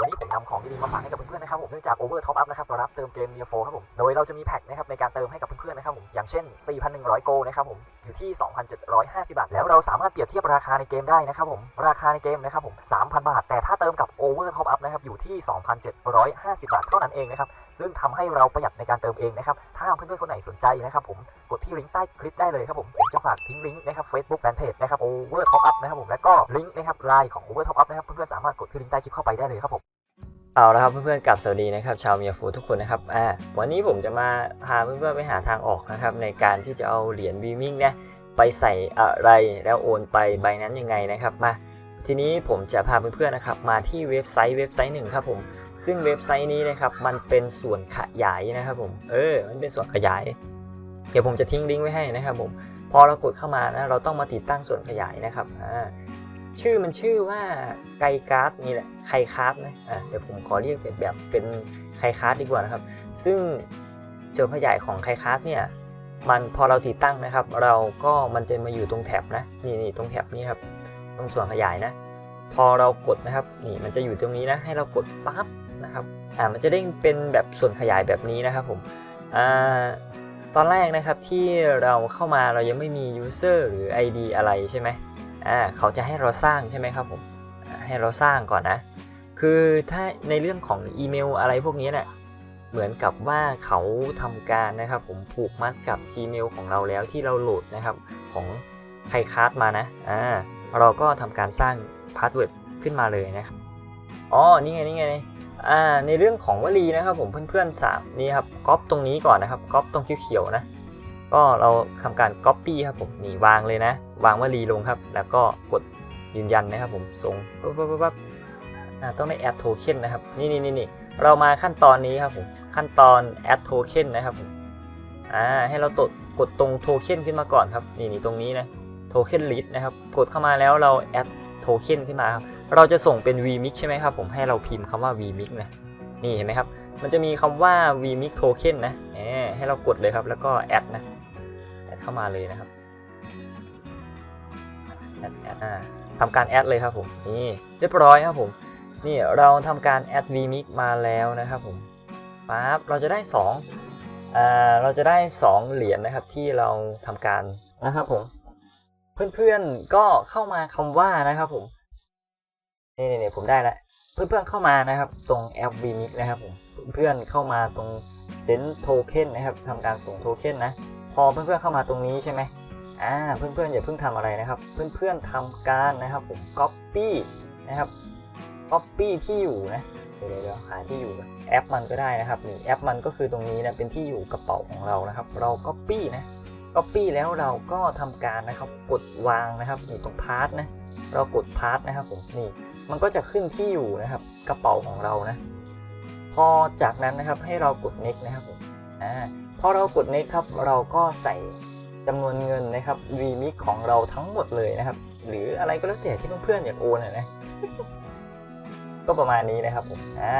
วันนี้ผมนำของดีๆมาฝากให้กับเพื่อนๆนะครับผมเนื่องจาก Over Top Up นะครับรับเติมเกม Near 4ครับผม โดยเราจะมีแพ็คนะครับในการเติมให้กับเพื่อนๆนะครับผม อย่างเช่น 4,100 โกนะครับผม อยู่ที่ 2,750 บาท แล้วเราสามารถเปรียบเทียบราคาในเกมได้นะครับผม ราคาในเกมนะครับผม 3,000 บาท แต่ถ้าเติมกับ Over Top Up นะครับ อยู่ที่ 2,750 บาทเท่านั้นเองนะครับ ซึ่งทำให้เราประหยัดในการเติมเองนะครับ ถ้าเพื่อนๆคนไหนสนใจนะครับผม กดที่ลิงก์ใต้คลิปได้เลยครับผม ผมจะฝากทิ้งลิงก์นะครับ Facebook Fanpage นะครับ Over Top Up นะครับผม แล้วก็ลิงก์นะครับไลน์ของ Over Top Up นะครับเพื่อนๆสามารถกดที่ลิงก์ใต้คลิปเข้าไปได้เลยครับผม เอาละครับเพื่อนๆกับสวัสดีนะครับชาวเมียฟูทุกคนนะครับอ่าวันนี้ผมจะมาพาเพื่อนๆไปหาทางออกนะครับในการที่จะเอาเหรียญวีมิงเนี่ยไปใส่อะไรแล้วโอนไปใบนั้นยังไงนะครับมาทีนี้ผมจะพาเพื่อนๆนะครับมาที่เว็บไซต์เว็บไซต์หนึ่งครับผมซึ่งเว็บไซต์นี้นะครับมันเป็นส่วนขยายนะครับผมเออมันเป็นส่วนขยาย เดี๋ยวผมจะทิ้งลิงก์ไว้ให้นะครับผม อเรากดเข้ามานะเราต้องมาติดตั้งส่วนขยายนะครับชื่อมันชื่อว่าไกการ์ดนี่แหละไคคาร์ดนะะเดี๋ยวผมขอเรียกเป็นแบบเป็นไคคาร์ดดีกว่านะครับ ซึ่งส่วนขยายของไคคาร์ดเนี่ยมันพอเราติดตั้งนะครับ เราก็มันจะมาอยู่ตรงแท็บนะนี่นี่ตรงแท็บนี้ครับตรงส่วนขยายนะ พอเรากดนะครับนี่มันจะอยู่ตรงนี้นะให้เรากดปั๊บนะครับอ่ามันจะเด้งเป็นแบบส่วนขยายแบบนี้นะครับผมอ่า ตอนแรกนะครับที่เราเข้ามาเรายังไม่มี user หรือ ID อะไรใช่ไหมอ่าเขาจะให้เราสร้างใช่ไหมครับผมให้เราสร้างก่อนนะ คือถ้าในเรื่องของอีเมลอะไรพวกนี้เนี่ยเหมือนกับว่าเขาทำการนะครับ ผมผูกมัดกับ Gmail ของเราแล้วที่เราโหลดนะครับของไคคาร์ดมานะอ่าเราก็ทำการสร้างพาสเวิร์ดขึ้นมาเลยนะครับอ๋อนี่ไงนี่ไง อ่าในเรื่องของวลีนะครับผมเพื่อนๆสามนี่ครับก๊อปตรงนี้ก่อนนะครับก๊อปตรงเขียวๆนะ ก็เราทำการ Copy ครับผมนี่วางเลยนะ วางวลีลงครับ แล้วก็กดยืนยันนะครับผมส่งปั๊บปั๊บปั๊บต้องได้ add token นนะครับนี่นี่นี่นี่เรามาขั้นตอนนี้ครับผมขั้นตอน add token นนะครับผมอ่าให้เราตดกดตรง token ขึ้นมาก่อนครับนี่นี่ตรงนี้นะ token list นะครับกดเข้ามาแล้วเรา add token ขึ้นมาครับ เราจะส่งเป็น vmix ใช่ไหมครับผมให้เราพิมพ์คำว่า vmix นะนี่เห็นไหมครับ มันจะมีคำว่า vmix token นะแหมให้เรากดเลยครับแล้วก็ add นะแอดเข้ามาเลยนะครับแอดแอดอ่าทำการแอดเลยครับผมนี่เรียบร้อยครับผมนี่เราทำการแอด vmix มาแล้วนะครับผมปั๊บเราจะได้2อ่าเราจะได้ 2 เหรียญนะครับที่เราทำการนะครับผมเพื่อนๆก็เข้ามาคำว่านะครับผม นี่นี่ผมได้ล้วเพื่อนๆเข้ามานะครับ ตรงแอป vmix นะครับผมเพื่อนๆเข้ามาตรงเซนโทเค็นนะครับทำการส่งโทเค็นนะ พอเพื่อนๆเข้ามาตรงนี้ใช่ไหมอ่าเพื่อนๆอย่าเพิ่งทำอะไรนะครับ เพื่อนๆทำการนะครับผม copy นะครับ copy ที่อยู่นะเดี๋ยวเดี๋ยวหาที่อยู่แอปมันก็ได้นะครับนี่แอปมันก็คือตรงนี้นะเป็นที่อยู่กระเป๋าของเรานะครับ เรา copy นะ copy แล้วเราก็ทำการนะครับกดวางนะครับนี่ตรงพาร์ทนะเรากดพาร์ทนะครับผมนี่ มันก็จะขึ้นที่อยู่นะครับกระเป๋าของเรานะ พอจากนั้นนะครับให้เรากด next นะครับผมอ่าพอเรากด next ครับเราก็ใส่จำนวนเงินนะครับ vmix ของเราทั้งหมดเลยนะครับ หรืออะไรก็แล้วแต่ที่เพื่อนๆอยากโอนนะก็ประมาณนี้นะครับผมอ่า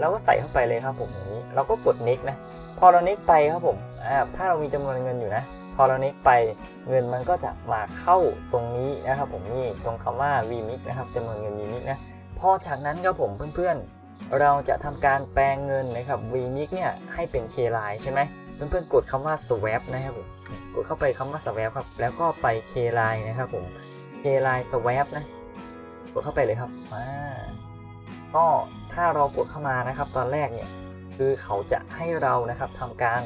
เราก็ใส่เข้าไปเลยครับผมอย่างนี้ เราก็กด next นะ พอเรา next ไปครับผมอ่าถ้าเรามีจำนวนเงินอยู่นะ พอเรา next ไปเงินมันก็จะมาเข้าตรงนี้นะครับผมนี่ตรงคำว่า vmix นะครับจำนวนเงิน vmix นะพอจากนั้นครับผมเพื่อนๆ เราจะทำการแปลงเงินนะครับ vmix เนี่ยให้เป็น k line ใช่ไหมเพื่อนๆกดคำว่า swap นะครับผมกดเข้าไปคำว่า swap ครับแล้วก็ไป k line นะครับผม k line swap นะกดเข้าไปเลยครับอ่าก็ถ้าเรากดเข้ามานะครับ ตอนแรกเนี่ยคือเขาจะให้เรานะครับทำการ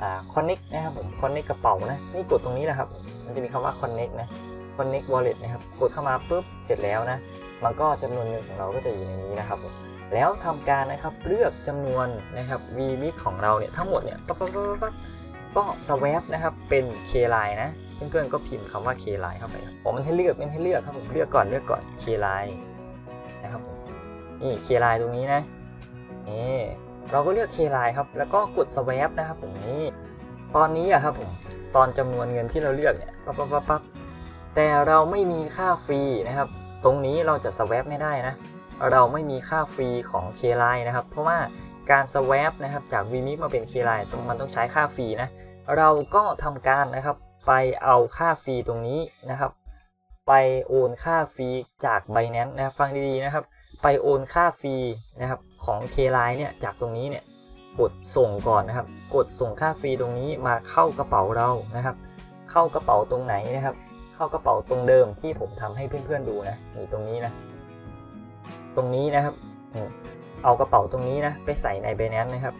คอ่า connect นะครับผม connect กระเป๋านะนี่กดตรงนี้นะครับ มันจะมีคำว่า connect นะ connect wallet นะครับกดเข้ามาปุ๊บเสร็จแล้วนะมันก็จำนวนเงินของเราก็จะอยู่ในนี้นะครับผมแล้วทำการนะครับเลือกจำนวนนะครับ vmix ของเราเนี่ยทั้งหมดเนี่ยปั๊บปั๊บปั๊บปั๊บก็ swap นะครับเป็น k line นะเพื่อนๆก็พิมพ์คำว่า k line เข้าไปผมมันให้เลือกมันให้เลือกครับผมเลือกก่อนเลือกก่อน k line นะครับนี่ k line ตรงนี้นะนี่ เราก็เลือก k line ครับ แล้วก็กด swap นะครับผมนี่ตอนนี้อะครับผมตอนจำนวนเงินที่เราเลือกเนี่ยปั๊บปั๊บปั๊บแต่เราไม่มีค่าฟรีนะครับ ตรงนี้เราจะ swap ไม่ได้นะ เราไม่มีค่าฟรีของ K-Line นะครับ เพราะว่าการ swap นะครับจาก v m i มาเป็น K-Line ตรงมันต้องใช้ค่าฟรีนะ เราก็ทำการนะครับไปเอาค่าฟรีตรงนี้นะครับ ไปโอนค่าฟรีจาก Binance นะครับฟังดีๆนะครับ ไปโอนค่าฟรีนะครับของ K-Line เนี่ยจากตรงนี้เนี่ยกดส่งก่อนนะครับ กดส่งค่าฟรีตรงนี้มาเข้ากระเป๋าเรานะครับ เข้ากระเป๋าตรงไหนนะครับ เข้ากระเป๋าตรงเดิมที่ผมทำให้เพื่อนๆดูนะนี่ตรงนี้นะ ตรงนี้นะครับเอากระเป๋าตรงนี้นะไปใส่ใน Binance นะครับ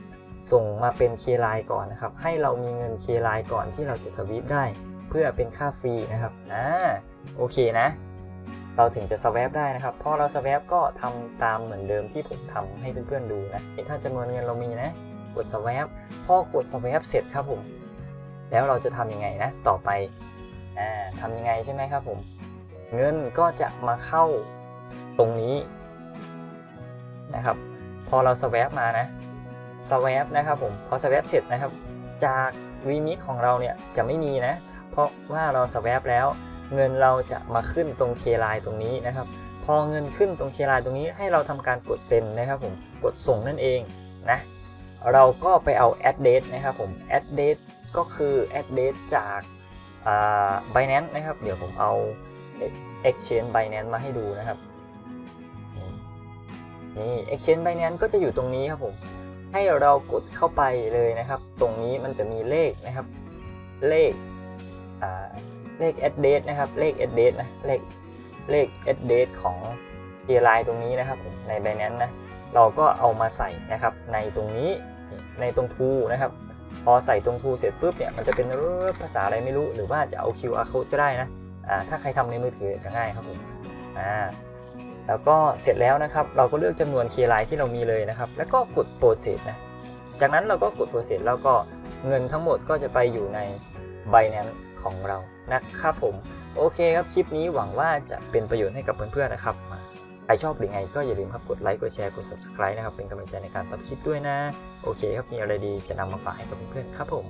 ส่งมาเป็น K-Line ก่อนนะครับ ให้เรามีเงิน K-Line ก่อนที่เราจะสวิปได้ เพื่อเป็นค่าฟรีนะครับอ่าโอเคนะ เราถึงจะสว a p ได้นะครับพอเราสว a p ก็ทำตามเหมือนเดิมที่ผมทำให้เพื่อนๆดูนะถ้าจำนวนเงินเรามีนะกดสว a p พอกดสว a p เสร็จครับผม แล้วเราจะทำยังไงนะ ต่อไปอ่าทำยังไงใช่ไหมครับผม เงินก็จะมาเข้าตรงนี้นะครับ พอเราสว a p มานะสว a p นะครับผมพอสว a p เสร็จนะครับ จากวีมิกของเราเนี่ยจะไม่มีนะ เพราะว่าเราสว a p แล้ว เงินเราจะมาขึ้นตรง K-Line ตรงนี้นะครับ พอเงินขึ้นตรง K-Line ตรงนี้ให้เราทำการกดเซ็นนะครับผมกดส่งนั่นเองนะเราก็ไปเอา address นะครับผม address ก็คือ address จากอ่า Binance นะครับ เดี๋ยวผมเอา exchange Binance มาให้ดูนะครับนี่นี่ exchange Binance ก็จะอยู่ตรงนี้ครับผม ให้เรากดเข้าไปเลยนะครับ ตรงนี้มันจะมีเลขนะครับ เลขอ่า เลข address นะครับ เลข address นะ เลข เลข address ของ k l i ตรงนี้นะครับ ใน Binance นะ เราก็เอามาใส่นะครับ ในตรงนี้ ในตรงทูนะครับ พอใส่ตรงทูเสร็จปุ๊บเนี่ย มันจะเป็นภาษาอะไรไม่รู้ หรือว่าจะเอา QR code ก็ได้นะ อ่า ถ้าใครทำในมือถือจะง่ายครับผม อ่า แล้วก็เสร็จแล้วนะครับ เราก็เลือกจำนวน k l i ที่เรามีเลยนะครับ แล้วก็กด process นะ จากนั้นเราก็กด process แล้วก็เงินทั้งหมดก็จะไปอยู่ใน Binance ของเรานะครับผมโอเคครับคลิปนี้หวังว่าจะเป็นประโยชน์ให้กับเพื่อนๆนะครับใครชอบหรือไงก็อย่าลืมครับกดไลค์กดแชร์กด subscribe นะครับเป็นกำลังใจในการตัดคลิปด้วยนะ โอเคครับมีอะไรดีจะนำมาฝากให้กับเพื่อนๆครับผม